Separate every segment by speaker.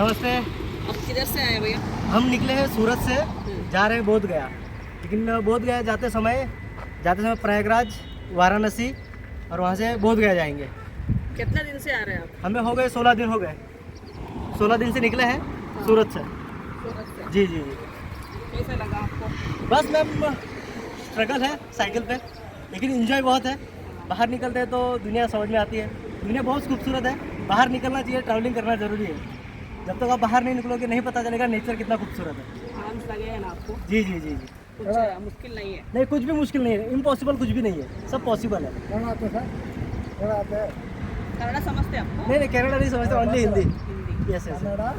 Speaker 1: नमस्ते।
Speaker 2: आप किधर से आए भैया?
Speaker 1: हम निकले हैं सूरत से जा रहे हैं बोध गया लेकिन बोध गया जाते समय जाते समय प्रयागराज वाराणसी और वहाँ से बोध गया जाएँगे।
Speaker 2: कितना दिन से आ रहे हैं आप?
Speaker 1: हमें हो गए सोलह दिन हो गए। सोलह दिन से निकले हैं सूरत से।
Speaker 2: सूरत से?
Speaker 1: जी जी जी।
Speaker 2: कैसा लगा आपको?
Speaker 1: बस मैम स्ट्रगल है साइकिल पे लेकिन इन्जॉय बहुत है। बाहर निकलते हैं तो दुनिया समझ में आती है। दुनिया बहुत खूबसूरत है। बाहर निकलना चाहिए ट्रैवलिंग करना ज़रूरी है। जब तक तो आप बाहर नहीं निकलोगे नहीं पता चलेगा नेचर कितना खूबसूरत है
Speaker 2: आराम से लगे हैं ना आपको
Speaker 1: जी जी जी जी
Speaker 2: मुश्किल नहीं है
Speaker 1: नहीं कुछ भी मुश्किल नहीं है इम्पॉसिबल कुछ भी नहीं है सब पॉसिबल है
Speaker 2: कन्नड़ा समझते हैं आपको
Speaker 1: नहीं नहीं कनाडा नहीं समझते only Hindi
Speaker 2: Hindi
Speaker 1: yes yes Kannada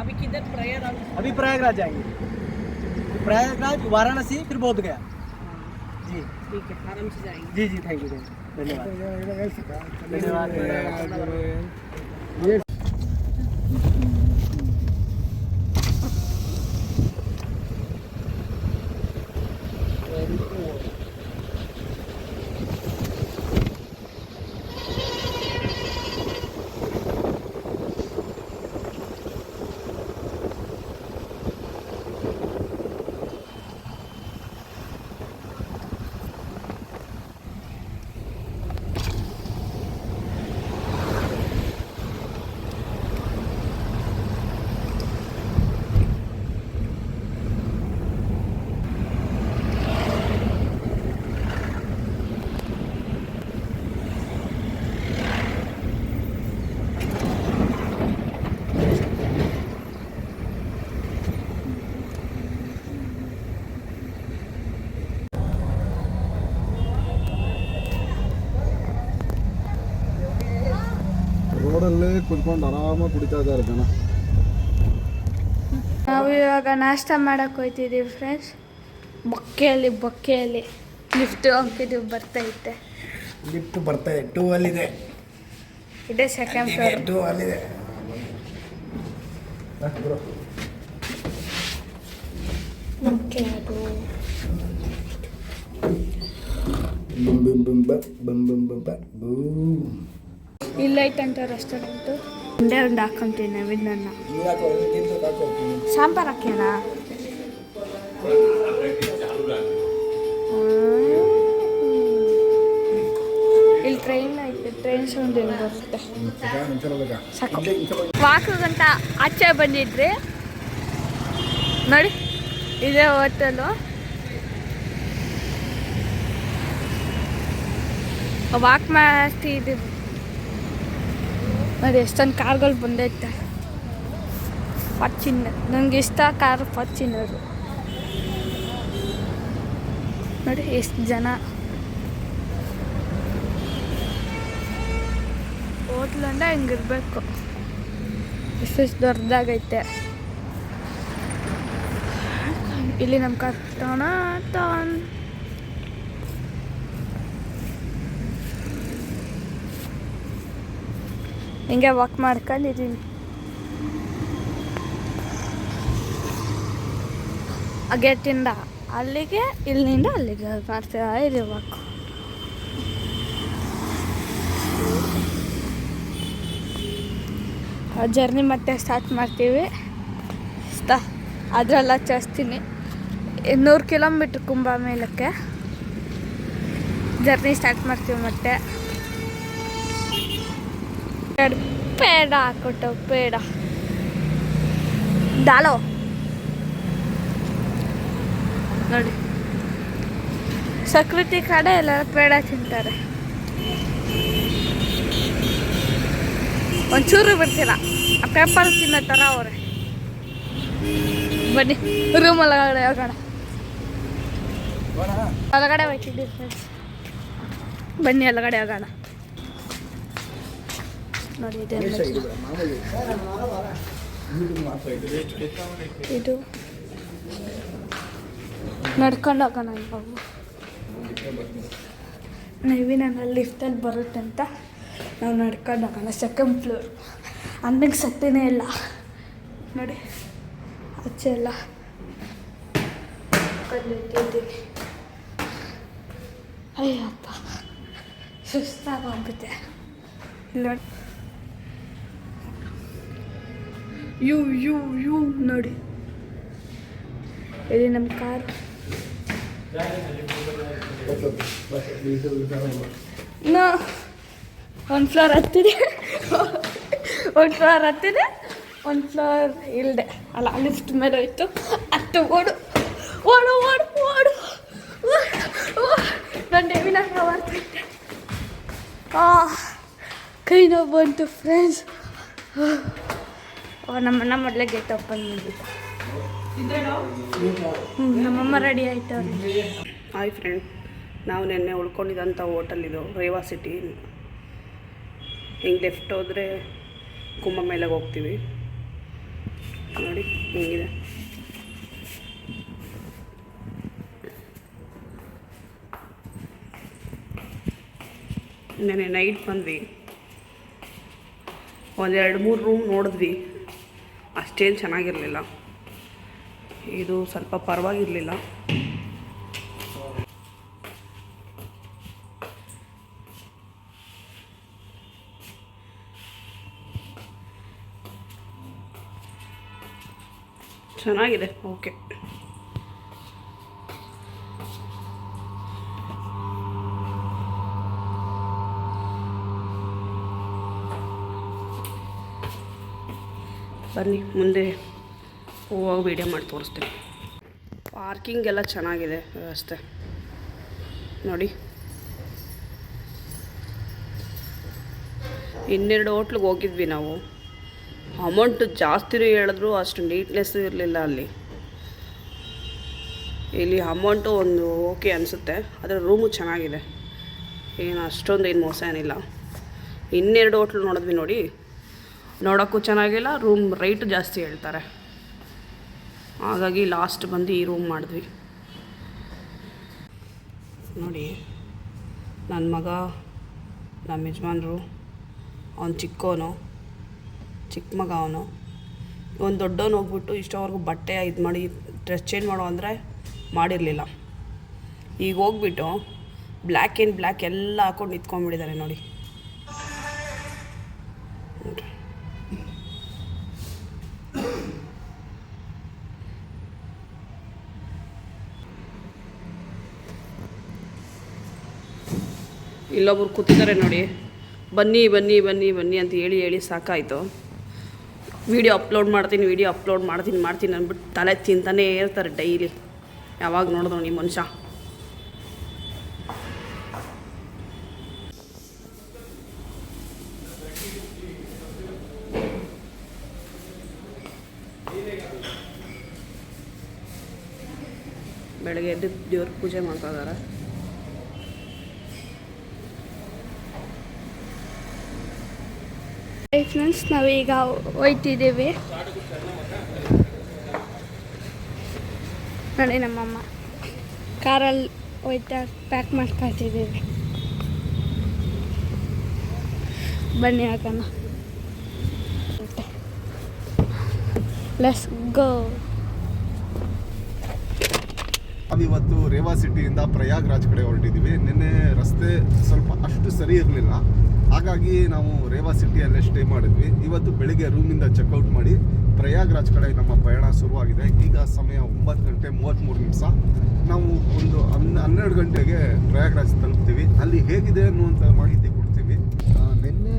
Speaker 2: अभी किधर प्रयागराज
Speaker 1: अभी प्रयागराज जाएँगे प्रयागराज वाराणसी फिर बोध गया जी
Speaker 2: ठीक है आराम से जाएँगे
Speaker 1: जी जी थैंक यू धन्यवाद धन्यवाद
Speaker 3: ರೋಡಲ್ಲೇ ಕುತ್ಕೊಂಡು ಆರಾಮಾಗಿ ಕುಡಿತಾ ಇದ್ದಾರೆ ಜನ.
Speaker 4: ನಾವು ಇವಾಗ ನಾಷ್ಟ ಮಾಡಕ್ಕೆ ಹೋಯ್ತಿದ್ದೀವಿ ಫ್ರೆಂಡ್ಸ್. ಬೊಕ್ಕೆಯಲ್ಲಿ ಬೊಕ್ಕೆಯಲ್ಲಿ ಲಿಫ್ಟ್ ಅಂಕಿದ್ದೀವಿ ಬರ್ತೈತೆ
Speaker 5: ಲಿಫ್ಟ್ ಬರ್ತಾ ಇದೆ ಟೂ ಅಲ್ಲಿದೆ.
Speaker 4: ಇದೇ ಸೆಕೆಂಡ್ ಫ್ಲೋರ್
Speaker 5: ಟೂ ಅಲ್ಲಿದೆ.
Speaker 4: ಬೊಕ್ಕೆ ಅದು.
Speaker 5: ಬಂ ಬಂ ಬಂ ಬಂ ಬಂ ಬುಮ್ ಬುಮ್ ಬ. ಬೂಮ್
Speaker 4: ಅಂತ ರೆಸ್ಟೋರೆಂಟು ಒಂದೇ ಒಂದು ಹಾಕೊಂತೀನಿ ನವೀನ್ ನನ್ನ ಸಾಂಬಾರು ಹಾಕ್ಯಾನ? ಇಲ್ಲಿ ಟ್ರೈನ್ ಐತೆ ಟ್ರೈನ್ ಸೌಂಡ್ ಏನು ಬರುತ್ತೆ? ಸಾಕು. ವಾಕಗಂತ ಆಚೆ ಬಂದಿದ್ರಿ. ನೋಡಿ ಇದೇ ಹೋಟೆಲು ವಾಕ್ ಮಾಡ್ತಿದ್ದೀವಿ ನೋಡಿ, ಎಷ್ಟೊಂದು ಕಾರ್ಗಳು ಬಂದೈತೆ. ಫಾರ್ಚುನರ್ ನನಗೆ ಇಷ್ಟ ಕಾರ್ ಫಾರ್ಚುನರು ನೋಡಿ, ಎಷ್ಟು ಜನ. ಹೋಟ್ಲ ಅಂದ್ರೆ ಹಿಂಗಿರ್ಬೇಕು. ಎಷ್ಟು ದೊಡ್ಡದಾಗೈತೆ. ಇಲ್ಲಿ ನಮ್ಮ ಕಟ್ಟೋಣ ಹಿಂಗೆ ವಾಕ್ ಮಾಡ್ಕೊಂಡಿದ್ದೀನಿ ಗೇಟಿಂದ ಅಲ್ಲಿಗೆ ಇಲ್ಲಿಂದ ಅಲ್ಲಿಗೆ ಮಾಡ್ತೀರಾ ಇಲ್ಲಿ ವಾಕ್ ಜರ್ನಿ ಮತ್ತೆ ಸ್ಟಾರ್ಟ್ ಮಾಡ್ತೀವಿ. ಸ್ಟಾ ಅದರೆಲ್ಲ ಚಸ್ತೀನಿ ನೂರು ಕಿಲೋಮೀಟ್ರ್ ಕುಂಭ ಮೇಲಕ್ಕೆ. ಜರ್ನಿ ಸ್ಟಾರ್ಟ್ ಮಾಡ್ತೀವಿ ಮತ್ತೆ. ಪೇಡ ಹಾಕೊಟ್ಟು ಪೇಡ ದಾಳೋ ನೋಡಿ. ಸಕೃತಿ ಕಡೆ ಎಲ್ಲ ಪೇಡ ತಿಂತಾರೆ. ಒಂಚೂರು ಬಿಡ್ತೀರ? ಆ ಪೇಪರ್ ತಿನ್ನೋ ಥರ ಅವ್ರೆ. ಬನ್ನಿ ರೂಮ್ ಒಳಗಡೆ ಹೋಗೋಣ. ಒಳಗಡೆ ಹೋಗ್ತಿದ್ದೀವಿ ಫ್ರೆಂಡ್ಸ್ ಬನ್ನಿ ಒಳಗಡೆ ಹೋಗೋಣ. ನೋಡಿ ಇದೆ ಇದು ನಡ್ಕೊಂಡು ಹೋಗೋಣ ನನ್ನ ನೈವಿನ ಲಿಫ್ಟಲ್ಲಿ ಬರುತ್ತೆ ಅಂತ ನಾವು ನಡ್ಕೊಂಡು ಹೋಗೋಣ ಸೆಕೆಂಡ್ ಫ್ಲೋರ್ ಅಂದಂಗೆ ಸತ್ಯನೇ ಇಲ್ಲ. ನೋಡಿ ಆಚೆ ಎಲ್ಲ ಕಲ್ಲಿಟ್ಟಿದ್ದೀವಿ ಅಯ್ಯಪ್ಪ ಸುಸ್ತಾಗೋಗ್ಬಿಟ್ಟೆ ಇಲ್ಲಿ ಯು ಯು ಯು, ನೋಡಿ. ಇಲ್ಲಿ ನಮ್ಮ ಕಾರ್? ನಾ, ಒಂದು ಫ್ಲೋರ್ ಹತ್ತಿದೆ. ಒಂದು ಫ್ಲೋರ್ ಹತ್ತಿದೆ, ಒಂದು ಫ್ಲೋರ್ ಇಲ್ಲದೆ ಅಲ್ಲ ಲಿಫ್ಟ್ ಮೇಲೆ ಹೋಯ್ತು ಹತ್ತು ಓಡು. ಓಡು ಓಡು ಓಡು. ನನ್ನ ಡೇವಿನ ಆ ಕೈ ನೋವು ಬಂತು ಫ್ರೆಂಡ್ಸ್ ನಮ್ಮಣ್ಣ ಮೊದಲೇ ಗೇಟ್ ಓಪನ್ ಹ್ಞೂ ನಮ್ಮಮ್ಮ ರೆಡಿ ಆಯ್ತು ಅವ್ರಿಗೆ.
Speaker 2: ಹಾಯ್ ಫ್ರೆಂಡ್ ನಾವು ನಿನ್ನೆ ಉಳ್ಕೊಂಡಿದ್ದಂಥ ಹೋಟೆಲ್ ಇದು ರೇವಾ ಸಿಟಿ ಹಿಂಗೆ ಲೆಫ್ಟ್ ಹೋದರೆ ಕುಂಭ ಮೇಲೆ ಹೋಗ್ತೀವಿ. ನೋಡಿ, ಹಿಂಗಿದೆ. ನೆನ್ನೆ ನೈಟ್ ಬಂದ್ವಿ. ಒಂದೆರಡು ಮೂರು ರೂಮ್ ನೋಡಿದ್ವಿ. ಅಷ್ಟೇನು ಚೆನ್ನಾಗಿರಲಿಲ್ಲ. ಇದು ಸ್ವಲ್ಪ ಪರವಾಗಿರಲಿಲ್ಲ. ಚೆನ್ನಾಗಿದೆ ಓಕೆ. ಬನ್ನಿ, ಮುಂದೆ ಹೋಗಿ ವೀಡಿಯೋ ಮಾಡಿ ತೋರಿಸ್ತೀನಿ. ಪಾರ್ಕಿಂಗ್ ಎಲ್ಲ ಚೆನ್ನಾಗಿದೆ, ವ್ಯವಸ್ಥೆ. ನೋಡಿ. ಇನ್ನೆರಡು ಹೋಟ್ಲಿಗೆ ಹೋಗಿದ್ವಿ ನಾವು. ಅಮೌಂಟ್ ಜಾಸ್ತಿ ಹೇಳಿದ್ರು, ಅಷ್ಟು ನೀಟ್ನೆಸ್ ಇರಲಿಲ್ಲ ಅಲ್ಲಿ. ಇಲ್ಲಿ ಅಮೌಂಟು ಒಂದು ಓಕೆ ಅನಿಸುತ್ತೆ, ಆದರೆ ರೂಮು ಚೆನ್ನಾಗಿದೆ. ಏನು ಅಷ್ಟೊಂದು ಏನು ಮೋಸ ಏನಿಲ್ಲ. ಇನ್ನೆರಡು ಹೋಟ್ಲು ನೋಡಿದ್ವಿ ನೋಡಿ. ನೋಡೋಕ್ಕೂ ಚೆನ್ನಾಗಿಲ್ಲ ರೂಮ್ ರೇಟ್ ಜಾಸ್ತಿ ಹೇಳ್ತಾರೆ. ಹಾಗಾಗಿ ಲಾಸ್ಟ್ ಬಂದು ಈ ರೂಮ್ ಮಾಡಿದ್ವಿ. ನೋಡಿ ನನ್ನ ಮಗ ನಮ್ಮ ಯಜಮಾನ್ರು, ಅವ್ನು ಚಿಕ್ಕವನು ಚಿಕ್ಕ ಮಗ ಅವನು. ಒಂದು ದೊಡ್ಡವನು ಹೋಗ್ಬಿಟ್ಟು ಇಷ್ಟೋವರೆಗೂ ಬಟ್ಟೆ ಇದು ಮಾಡಿ ಡ್ರೆಸ್ ಚೇಂಜ್ ಮಾಡೋ ಅಂದರೆ ಮಾಡಿರಲಿಲ್ಲ. ಈಗ ಹೋಗ್ಬಿಟ್ಟು ಬ್ಲ್ಯಾಕ್ ಆ್ಯಂಡ್ ಬ್ಲ್ಯಾಕ್ ಎಲ್ಲ ಹಾಕೊಂಡು ನಿಂತ್ಕೊಂಡ್ಬಿಟ್ಟಿದ್ದಾರೆ ನೋಡಿ. ಇಲ್ಲೊಬ್ರು ಕೂತಿದ್ದಾರೆ ನೋಡಿ. ಬನ್ನಿ ಬನ್ನಿ ಬನ್ನಿ ಬನ್ನಿ ಅಂತ ಹೇಳಿ ಹೇಳಿ ಸಾಕಾಯಿತು. ವಿಡಿಯೋ ಅಪ್ಲೋಡ್ ಮಾಡ್ತೀನಿ, ವಿಡಿಯೋ ಅಪ್ಲೋಡ್ ಮಾಡ್ತೀನಿ ಮಾಡ್ತೀನಿ ಅಂದ್ಬಿಟ್ಟು ತಲೆ ತಿಂತಾನೇ ಇರ್ತಾರೆ ಡೈಲಿ. ಯಾವಾಗ ನೋಡಿದ್ರು ನಿಮ್ಮ ಮನುಷ್ಯ. ಬೆಳಗ್ಗೆ ಎದ್ದು ದೇವ್ರ ಪೂಜೆ ಮಾಡ್ತಾ ಇದ್ದಾರೆ.
Speaker 4: ಫ್ರೆಂಡ್ಸ್, ನಾವೀಗ ಹೋಯ್ತಿದ್ದೀವಿ. ನೋಡಿ ನಮ್ಮಮ್ಮ. ಕಾರಲ್ಲಿ ಹೋಯ್ತಾ ಪ್ಯಾಕ್ ಇದ್ದೀವಿ. ಬನ್ನಿ ಹಾಕೋಣ ಲೆಸ್ ಗೋ
Speaker 3: ನಾವಿವತ್ತು ರೇವಾ ಸಿಟಿಯಿಂದ ಪ್ರಯಾಗ್ರಾಜ್ ಕಡೆ ಹೊರಟಿದ್ದೀವಿ. ನಿನ್ನೆ ರಸ್ತೆ ಸ್ವಲ್ಪ ಅಷ್ಟು ಸರಿ ಇರಲಿಲ್ಲ. ಹಾಗಾಗಿ ನಾವು ರೇವಾ ಸಿಟಿಯಲ್ಲೇ ಸ್ಟೇ ಮಾಡಿದ್ವಿ. ಇವತ್ತು ಬೆಳಿಗ್ಗೆ ರೂಮಿಂದ ಚೆಕ್ಔಟ್ ಮಾಡಿ ಪ್ರಯಾಗ್ರಾಜ್ ಕಡೆ ನಮ್ಮ ಪಯಣ ಶುರುವಾಗಿದೆ. ಈಗ ಸಮಯ ಒಂಬತ್ತು ಗಂಟೆ ಮೂವತ್ತ್ಮೂರು ನಿಮಿಷ. ನಾವು ಒಂದು ಹನ್, ಹನ್ನೆರಡು ಗಂಟೆಗೆ ಪ್ರಯಾಗ್ರಾಜ್ ತಲುಪ್ತೀವಿ. ಅಲ್ಲಿ ಹೇಗಿದೆ ಅನ್ನುವಂಥ ಮಾಹಿತಿ ಕೊಡ್ತೀವಿ. ನಿನ್ನೆ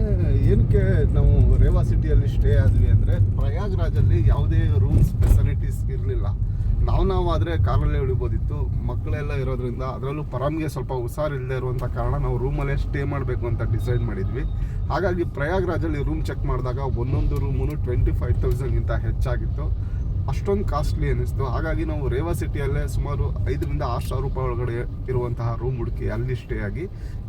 Speaker 3: ಏನಕ್ಕೆ ನಾವು ರೇವಾ ಸಿಟಿಯಲ್ಲಿ ಸ್ಟೇ ಆದ್ವಿ ಅಂದರೆ ಪ್ರಯಾಗ್ರಾಜಲ್ಲಿ ಯಾವುದೇ ರೂಮ್ಸ್ ಫೆಸಿಲಿಟೀಸ್ ಇರಲಿಲ್ಲ. ನಾವು ನಾವು ಆದರೆ ಕಾರಲ್ಲೇ ಉಳಿಬೋದಿತ್ತು ಮಕ್ಕಳೆಲ್ಲ ಇರೋದ್ರಿಂದ ಅದರಲ್ಲೂ ಪರಮ್ಗೆ ಸ್ವಲ್ಪ ಹುಷಾರಿಲ್ಲದೆ ಇರುವಂಥ ಕಾರಣ ನಾವು ರೂಮಲ್ಲೇ ಸ್ಟೇ ಮಾಡಬೇಕು ಅಂತ ಡಿಸೈಡ್ ಮಾಡಿದ್ವಿ. ಹಾಗಾಗಿ ಪ್ರಯಾಗ್ರಾಜಲ್ಲಿ ರೂಮ್ ಚೆಕ್ ಮಾಡಿದಾಗ ಒಂದೊಂದು ರೂಮು ಟ್ವೆಂಟಿ ಫೈವ್ ತೌಸಂಡ್ಗಿಂತ ಹೆಚ್ಚಾಗಿತ್ತು. ಅಷ್ಟೊಂದು ಕಾಸ್ಟ್ಲಿ ಅನ್ನಿಸ್ತು. ಹಾಗಾಗಿ ನಾವು ರೇವಾ ಸಿಟಿಯಲ್ಲೇ ಸುಮಾರು ಐದರಿಂದ ಆರು ಸಾವಿರ ರೂಪಾಯಿ ಒಳಗಡೆ ಇರುವಂತಹ ರೂಮ್ ಹುಡುಕಿ ಅಲ್ಲಿ ಸ್ಟೇ ಆಗಿ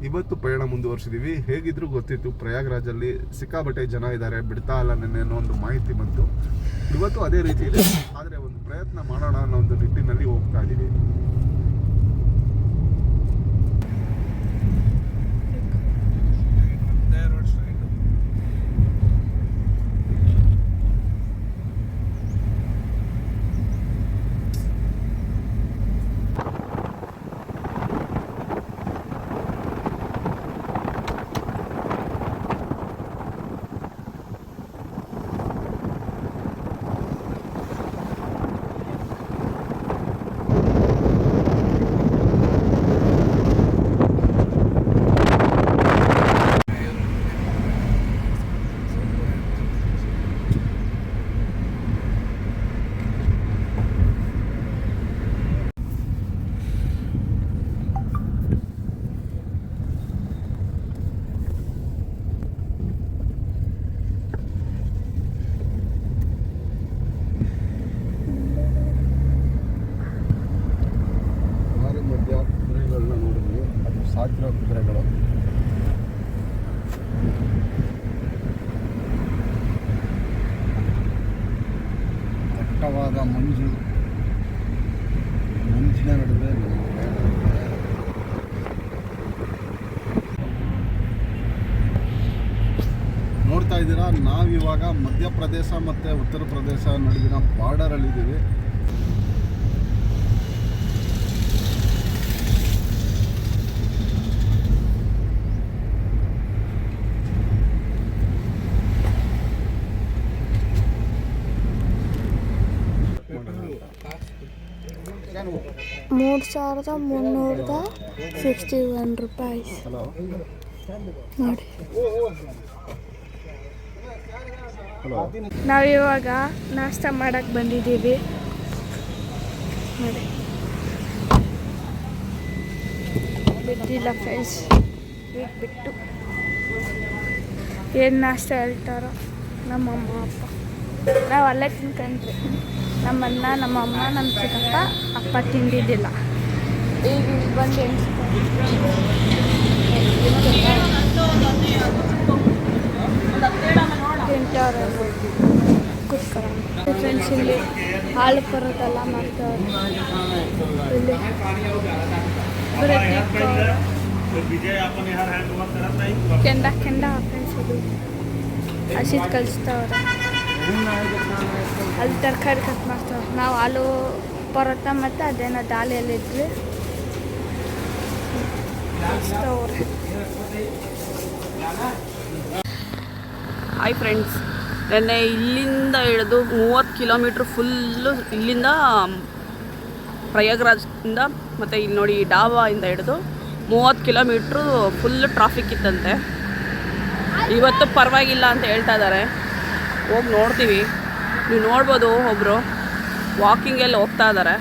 Speaker 3: ಇವತ್ತು ಪ್ರಯಾಣ ಮುಂದುವರಿಸಿದ್ದೀವಿ ಹೇಗಿದ್ರೂ ಗೊತ್ತಿತ್ತು, ಪ್ರಯಾಗ್ರಾಜಲ್ಲಿ ಸಿಕ್ಕಾಬಟ್ಟೆ ಜನ ಇದ್ದಾರೆ, ಬಿಡ್ತಾ ಇಲ್ಲ ನೆನ್ನೆ ಅನ್ನೋ ಒಂದು ಮಾಹಿತಿ ಬಂತು. ಇವತ್ತು ಅದೇ ರೀತಿ ಇದೆ ಆದರೆ ಒಂದು ಪ್ರಯತ್ನ ಮಾಡೋಣ ಅನ್ನೋ ಒಂದು ನಿಟ್ಟಿನಲ್ಲಿ ಹೋಗ್ತಾ ಇದ್ದೀವಿ ರೋಡ್ ಮಂಜು ಮಂಜಿನ ನಡುವೆ. ನೋಡ್ತಾ ಇದ್ದೀರಾ ನಾವಿವಾಗ ಮಧ್ಯಪ್ರದೇಶ ಮತ್ತು ಉತ್ತರ ಪ್ರದೇಶ ನಡುವಿನ ಬಾರ್ಡರಲ್ಲಿದ್ದೀವಿ
Speaker 4: ಮೂರು ಸಾವಿರದ ಮುನ್ನೂರದ ಸಿಕ್ಸ್ಟಿ ಒನ್
Speaker 3: ರೂಪಾಯಿ
Speaker 4: ನೋಡಿ.
Speaker 3: ನಾವು
Speaker 4: ನಾವಿವಾಗ ನಾಷ್ಟ ಮಾಡಕ್ಕೆ ಬಂದಿದ್ದೀವಿ. ನೋಡಿ. ಬಿಟ್ಟಿಲ್ಲ ಫ್ರೆಂಡ್ಸ್ ಬಿಟ್ಟು. ಏನು ನಾಷ್ಟ ಹೇಳ್ತಾರೋ ನಮ್ಮ ಅಮ್ಮ ಅಪ್ಪ. ನಾವು ಅಲ್ಲೇ ತಿನ್ಕೊಂಡ್ರಿ ನಮ್ಮ ಅಣ್ಣ, ನಮ್ಮ ಅಮ್ಮ ನಮ್ಮ ಚಿಕ್ಕಪ್ಪ, ಅಪ್ಪ ತಿಂದಿದ್ದಿಲ್ಲ. ಈಗ ಬಂದು ತಿಂತವ್ರೆ ಕುತ್ಕೊಳ್ಳೋಣ ಫ್ರೆಂಡ್ಸ್ ಇಲ್ಲಿ. ಹಾಲು ಬರೋದೆಲ್ಲ ಮಾಡ್ತಾರೆ ಇಲ್ಲಿ ಕೆಂಡ ಕೆಂಡ ಫ್ರೆಂಡ್ಸ್ ಇದು ಹಸಿದು ಕಲಿಸ್ತವ್ರೆ. ಅಲ್ಲಿ ತರಕಾರಿ ಕಟ್ ಮಾಡ್ತಾರೆ ನಾವು ಹಾಲು ಪರೋಟ ಮತ್ತು ಅದೇನೋ ಕಲಿಸ್ತವ್ರೆ
Speaker 2: ಹಾಯ್ ಫ್ರೆಂಡ್ಸ್ ನೆನ್ನೆ ಇಲ್ಲಿಂದ ಹಿಡಿದು ಮೂವತ್ತು ಕಿಲೋಮೀಟ್ರ್ ಫುಲ್ಲು ಇಲ್ಲಿಂದ ಪ್ರಯಾಗ್ರಾಜಿಂದ ಮತ್ತು ಇಲ್ಲಿ ನೋಡಿ ಡಾಬಾಯಿಂದ ಹಿಡಿದು ಮೂವತ್ತು ಕಿಲೋಮೀಟ್ರು ಫುಲ್ ಟ್ರಾಫಿಕ್ ಇತ್ತಂತೆ. ಇವತ್ತು ಪರವಾಗಿಲ್ಲ ಅಂತ ಹೇಳ್ತಾ ಇದ್ದಾರೆ. ಹೋಗಿ ನೋಡ್ತೀವಿ. ನೀವು ನೋಡ್ಬೋದು ಒಬ್ಬರು ವಾಕಿಂಗೆಲ್ಲ ಹೋಗ್ತಾ ಇದ್ದಾರೆ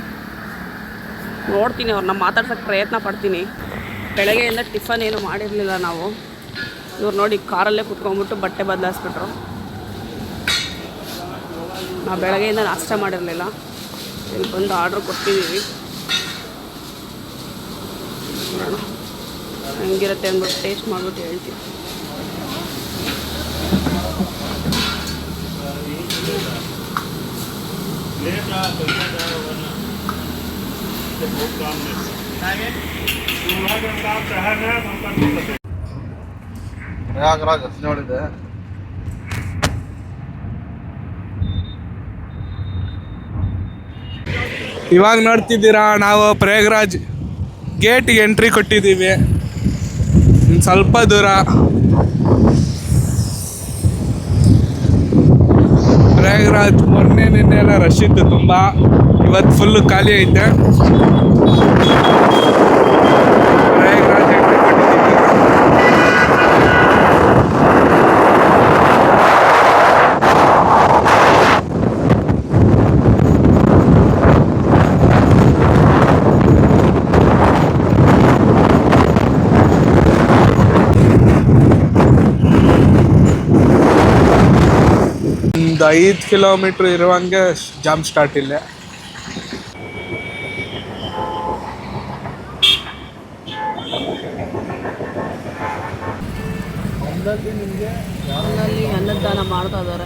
Speaker 2: ನೋಡ್ತೀನಿ ಅವ್ರನ್ನ ಮಾತಾಡ್ಸೋಕ್ಕೆ ಪ್ರಯತ್ನ ಪಡ್ತೀನಿ. ಬೆಳಗ್ಗೆಯಿಂದ ಟಿಫನ್ ಏನು ಮಾಡಿರಲಿಲ್ಲ ನಾವು. ಇವ್ರು ನೋಡಿ ಕಾರಲ್ಲೇ ಕುತ್ಕೊಂಡ್ಬಿಟ್ಟು ಬಟ್ಟೆ ಬದಲಾಯಿಸ್ಬಿಟ್ರು ನಾವು ಬೆಳಗ್ಗೆಯಿಂದ ನಾಷ್ಟ ಮಾಡಿರಲಿಲ್ಲ. ಇಲ್ಲಿ ಬಂದು ಆರ್ಡ್ರ್ ಕೊಟ್ಟಿದ್ದೀವಿ ಹೆಂಗಿರುತ್ತೆ ಅಂದ್ಬಿಟ್ಟು ಟೇಸ್ಟ್ ಮಾಡಿಬಿಟ್ಟು ಹೇಳ್ತೀವಿ
Speaker 3: ಪ್ರಯಾಗ್ರಾಜ್ ಹದಿನೇಳಿದೆ
Speaker 6: ಇವಾಗ ನೋಡ್ತಿದ್ದೀರಾ ನಾವು ಪ್ರಯಾಗ್ರಾಜ್ ಗೇಟ್ಗೆ ಎಂಟ್ರಿ ಕೊಟ್ಟಿದ್ದೀವಿ. ಸ್ವಲ್ಪ ದೂರ ಪ್ರಯಾಗ್ರಾಜ್ ಮೊನ್ನೆ ನಿನ್ನೆ ಎಲ್ಲ ರಶ್ ಇತ್ತು ತುಂಬ. ಇವತ್ತು ಫುಲ್ಲು ಖಾಲಿ ಐತೆ ಪ್ರಯಾಗ್ರಾಜ್ ಎಂಟ್ರಿ ಕೊಟ್ಟಿದ್ದೀವಿ ಒಂದು ಐದು ಕಿಲೋಮೀಟ್ರ್ ಇರುವಂಗೆ ಜಾಮ್ ಸ್ಟಾರ್ಟ್ ಇಲ್ಲ.
Speaker 2: ನಿಮಗೆ ಅನ್ನದಾನ ಮಾಡ್ತಾ ಇದ್ದಾರೆ?